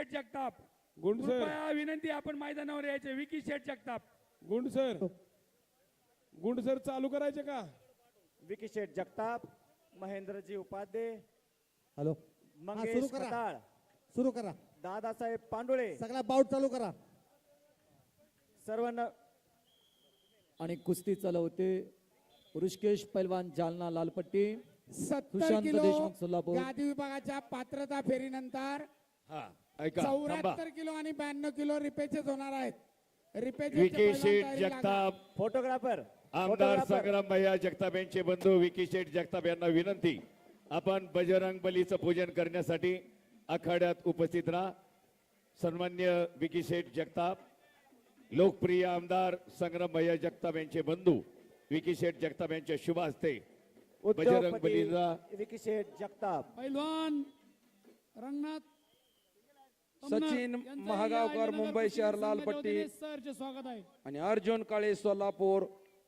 शेठ Jagtap. Gund sir. कृपया विनंती आपण मैदानावर यायचे. विकी शेठ जगताप. गुंड सर. गुंड सर चालू करायचे का? विकी शेठ जगताप महेंद्रजी उपाध्ये हॅलो. हा, मंगेश सुरू करा. खताळ सुरू करा. दादासाहेब पांडुळे. सगळा बाउट चालू करा. सर्व न आणि कुस्ती चालवते ऋषिकेश पैलवान जालना लालपट्टी. सत्तर सुशांत किलो देशमुख सोलापूर. गादी विभागाच्या पात्रता फेरीनंतर हा. ऐका चौऱ्याहत्तर किलो आणि ब्याण्णव किलो रिपेचेस होणार आहेत. विकी शेठ. जगताप. फोटोग्राफर आमदार फोटोग्राफर संग्राम भैया जगताप यांचे बंधू विकी शेठ जगताप यांना विनंती. आपण बजरंग बलीचं पूजन करण्यासाठी आखाड्यात उपस्थित राहा. सन्मान्य विकी शेठ जगताप लोकप्रिय आमदार संग्राम भैया जगताप यांचे बंधू विकी शेठ जगताप यांच्या शुभ हस्ते बजरंग उद्योगपती बलीला विकी शेठ जगताप. पैलवान रंगनाथ सचिन महागावकर मुंबई शहर लालपट्टी. स्वागत आहे. आणि अर्जुन काळे सोलापूर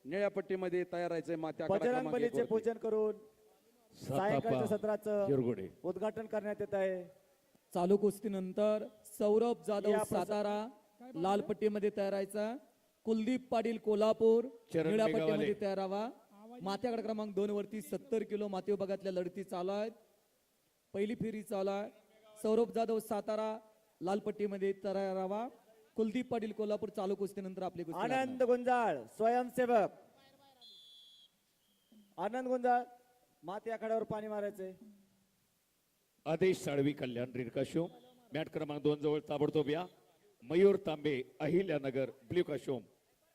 निळ्या पट्टीमध्ये तयार राहायचंय मात्या आखाडा बजरंग क्रमांक बलीचे एकवरती. पूजन करून सायंकाळच्या सत्राचं उद्घाटन करण्यात येत आहे. चालू कुस्तीनंतर सौरभ जाधव सातारा लालपट्टीमध्ये तयारायचा कुलदीप पाटील कोल्हापूर चरण निळ्या मेघवाले. पट्टीमध्ये तयारावा माथ्याकडे क्रमांक दोन वरती सत्तर किलो माती विभागातल्या लढती चालू आहेत. पहिली फेरी चालू आहे. सौरभ जाधव सातारा लालपट्टीमध्ये तयारावा कुलदीप पाटील कोल्हापूर चालू कुस्तीनंतर आपली कुस्ती लागणार. आनंद गुंजाळ स्वयंसेवक. आनंद गुंजाळ माती आखाड्यावर पाणी मारायचे आदेश साळवी कल्याण रिरकाशोम मॅट क्रमांक दोन जवळ ताबडतोब या. मयूर तांबे अहिल्यानगर ब्ल्यू काशोम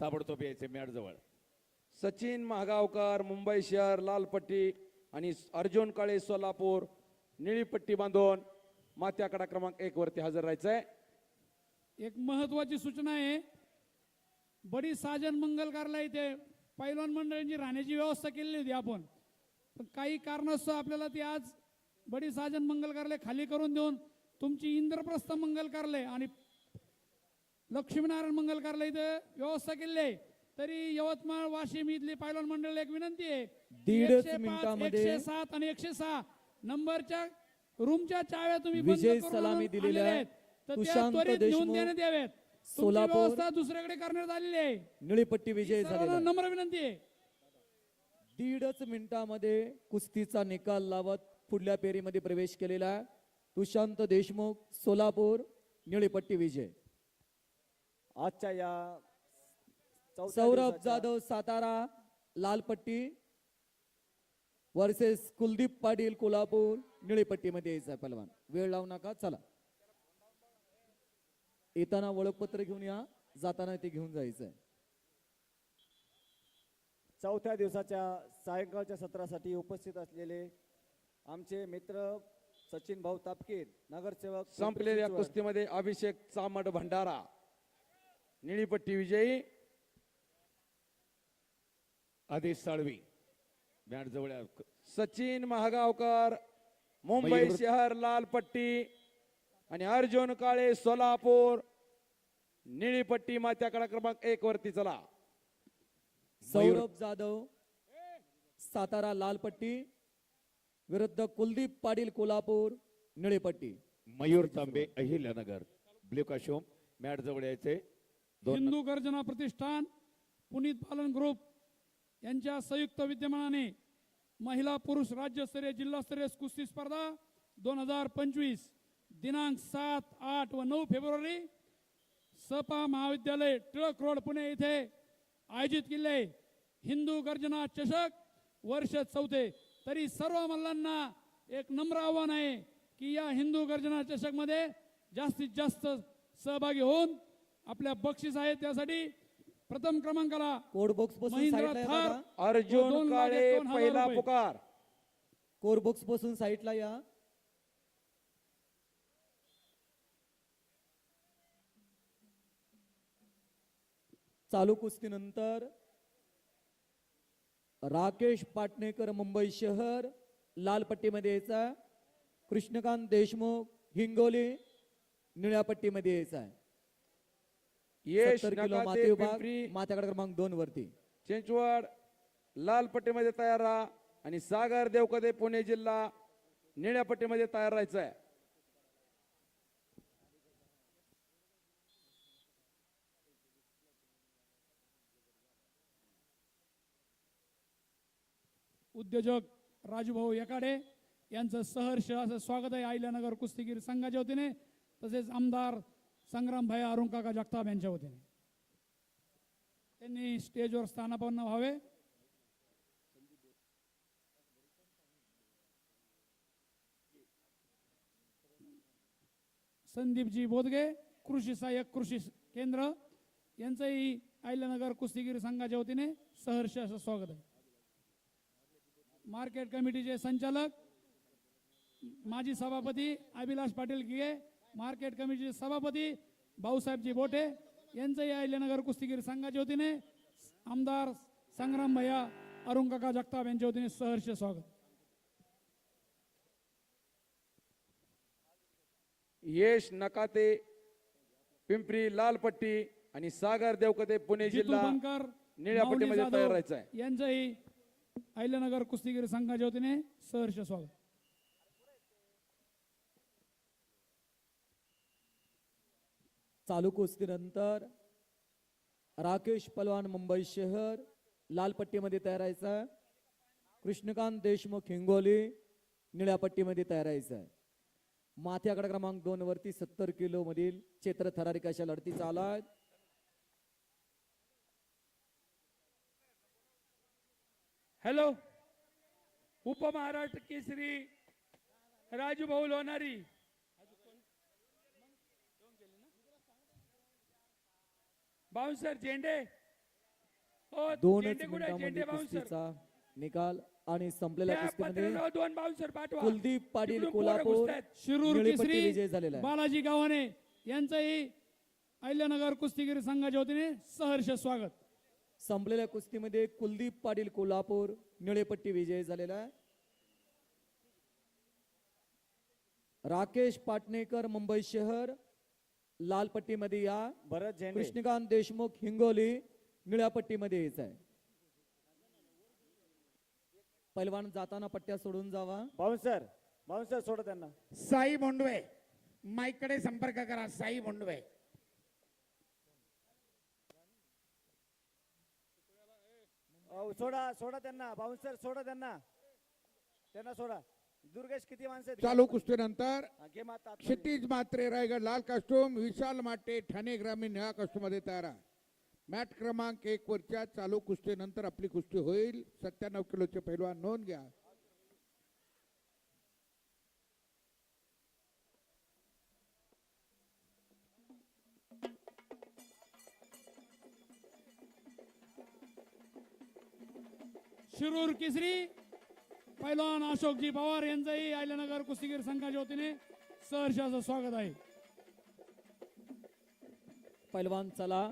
ताबडतोब यायचे मॅट जवळ. सचिन महागावकर मुंबई शहर लालपट्टी आणि अर्जुन काळे सोलापूर. निळी पट्टी बांधून मात्या आखाडा क्रमांक एक वरती हजर राहायचंय. एक महत्वाची सूचना आहे. बडी साजन मंगलकारला इथे पैलवान मंडळींची राहण्याची व्यवस्था केलेली होती आपण. पण काही कारणास्तव आपल्याला ती आज बडी साजन मंगलकारले खाली करून देऊन तुमची इंद्रप्रस्थ मंगलकारले आणि लक्ष्मीनारायण मंगलकारला इथे व्यवस्था केलेली आहे. तरी यवतमाळ वाशिम इथली पैलवान मंडळाला एक विनंती आहे. एकशे सात आणि एकशे सहा नंबरच्या रूमच्या चाव्या तुम्ही बंद विजय करून सलामी दिलेल्या आहेत. देशमुख, सोलापूर, व्यवस्था दुसऱ्याकडे करण्यात आलेली आहे. निळी पट्टी विजय झालेला नम्र विनंती आहे. दीडच मिनिटामध्ये कुस्तीचा निकाल लावत पुढल्या फेरीमध्ये प्रवेश केलेला आहे. तुषांत देशमुख सोलापूर निळीपट्टी विजय. आजच्या या सौरभ जाधव सातारा लालपट्टी वर्सेस कुलदीप पाटील कोल्हापूर. निळीपट्टीमध्ये यायचं आहे पलवान वेळ लावू नका चला. येताना ओळखपत्र घेऊन या जाताना ते घेऊन जायचं आहे चौथ्या दिवसाच्या सायंकाळच्या सत्रासाठी उपस्थित असलेले आमचे मित्र सचिन भाऊ तापकीर नगरसेवक संपलेल्या. कुस्तीमध्ये अभिषेक चामड भंडारा निळी पट्टी विजयी आदेश साळवी. मॅट जवळ. सचिन महागावकर. मुंबई शहर लाल पट्टी आणि अर्जुन काळे सोलापूर. निळी पट्टी मात्याकडा क्रमांक एक वरती चला. सौरभ जाधव सातारा लालपट्टी विरुद्ध कुलदीप पाटील कोल्हापूर निळीपट्टी मयूर तांबे अहिल्यानगर ब्ल्यू काशोम मॅट जवळ यायचे हिंदू गर्जना प्रतिष्ठान पुनीत पालन ग्रुप यांच्या संयुक्त विद्यमानाने महिला पुरुष राज्यस्तरीय जिल्हास्तरीय कुस्ती स्पर्धा दोन हजार पंचवीस दिनांक सात आठ व नऊ फेब्रुवारी सपा महाविद्यालय टिळक रोड पुणे येथे आयोजित केले. हिंदू गर्जना चषक वर्ष चौथे. तरी सर्व मल्लांना एक नम्र आव्हान आहे की या हिंदू गर्जना चषकमध्ये जास्तीत जास्त सहभागी होऊन आपल्या बक्षीस आहे त्यासाठी प्रथम क्रमांकाला कोड बॉक्सपासून महिंद्रा साईडला या थार. दादा. दोन अर्जुन लाख काळे एकावन्न हजार पहिला रुपये. पुकार. कोड बॉक्सपासून साईडला या. चालू कुस्तीनंतर राकेश पाटणेकर मुंबई शहर लाल पट्टीमध्ये यायचा. कृष्णकांत देशमुख हिंगोली निळ्या पट्टीमध्ये यायचा आहे. सत्तर किलो विभाग क्रमांक दोन वरती. चिंचवड लाल पट्टीमध्ये तयार राहा आणि सागर देवकदे पुणे जिल्हा निळ्या पट्टीमध्ये तयार राहायचं आहे उद्योजक राजूभाऊ एकाडे यांचं सहर्ष असं स्वागत आहे आयल्यानगर कुस्तीगीर संघाच्या वतीने. तसेच आमदार संग्रामभाई अरुणकाका जगताप यांच्या वतीने. त्यांनी स्टेजवर स्थानापन्न व्हावे. संदीपजी बोदगे कृषी सहाय्यक कृषी केंद्र. यांचंही आयलनगर कुस्तीगीर संघाच्या वतीने सहर्ष असं स्वागत आहे. मार्केट कमिटीचे संचालक माजी सभापती अभिलाष पाटील गिये मार्केट कमिटीचे सभापती भाऊसाहेबजी बोटे यांचंही अहिल्यानगर कुस्तीगीर संघाच्या वतीने आमदार संग्राम भैया अरुणकाका जगताप यांच्या वतीने सहर्ष स्वागत. यश नकाते पिंपरी लाल पट्टी आणि सागर देवकते पुणे जिल्हा निळ्या पट्टीमध्ये तयार राहायचं आहे यांचंही अहिल्यानगर कुस्तीगीर संघाच्या वतीने सहर्ष स्वागत. चालू कुस्तीनंतर राकेश पलवान मुंबई शहर लाल पट्टीमध्ये तयार आहे कृष्णकांत देशमुख हिंगोली निळ्या पट्टीमध्ये तयार आहे माथ्याकडे क्रमांक दोन वरती सत्तर किलो मधील क्षेत्र थरारी कशा लढती चालू हॅलो उपमहाराष्ट्र केसरी राजूभाऊ लोणारी बाउन्सर झेंडे. हो दोनच? मिनिटांमध्ये कुस्तीचा निकाल आणि संपलेल्या कुस्तीमध्ये दोन बाउन्सर पाठवा. कुलदीप पाटील कोल्हापूर. शिरूर केसरी विजय झालेला आहे. बालाजी गावाने यांचंही अहिल्यानगर कुस्तीगीर संघाच्या वतीने सहर्ष स्वागत. संपलेल्या कुस्तीमध्ये कुलदीप पाटील कोल्हापूर निळेपट्टी विजय झालेला आहे. राकेश पाटणेकर मुंबई शहर. लाल पट्टीमध्ये या भरत झेंडे. कृष्णकांत देशमुख हिंगोली निळ्या पट्टीमध्ये यायचं आहे पैलवान जाताना पट्ट्या सोडून जावा. बाउन्सर बाउन्सर सोडा त्यांना. साई बोंडवे माईकडे संपर्क करा साई बोंडवे. अहो, सोडा सोडा त्यांना. बाउन्सर सोडा त्यांना. त्यांना सोडा. दुर्गेश किती माणसं आहेत? चालू कुस्तीनंतर हा, घे माता आतमध्ये. क्षितिज मात्रे रायगड लाल कास्टूम विशाल माटे ठाणे ग्रामीण निळा कास्टूममध्ये तयार आहे. मॅट क्रमांक एक वरच्या चालू कुस्तीनंतर आपली कुस्ती होईल सत्त्याण्णव किलोचे पैलवान नोंद घ्या शिरूर केसरी पैलवान अशोकजी पवार यांचंही अहिल्यानगर कुस्तीगीर संघाच्या वतीने सहर्ष असं स्वागत आहे. पैलवान चला.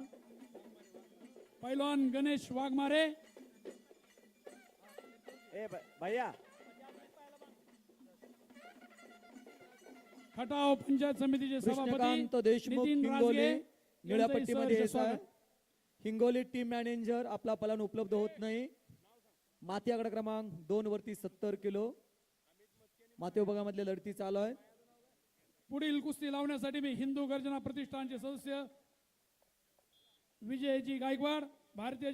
पैलवान गणेश वाघमारे. ए भैया. खटाव पंचायत समितीचे सभापती देशमुख नितीन हिंगोली राजगे निळ्या यांचंही पट्टीमध्ये सहर्ष यायचं आहे. स्वागत. हिंगोली टीम मॅनेजर आपला पलान उपलब्ध होत नाही. माती आकडा क्रमांक दोन वरती सत्तर किलो. माते विभागामधले लढती चालू आहे. पुढील कुस्ती लावण्यासाठी मी हिंदू गर्जना प्रतिष्ठानचे सदस्य विजयजी गायकवाड भारतीय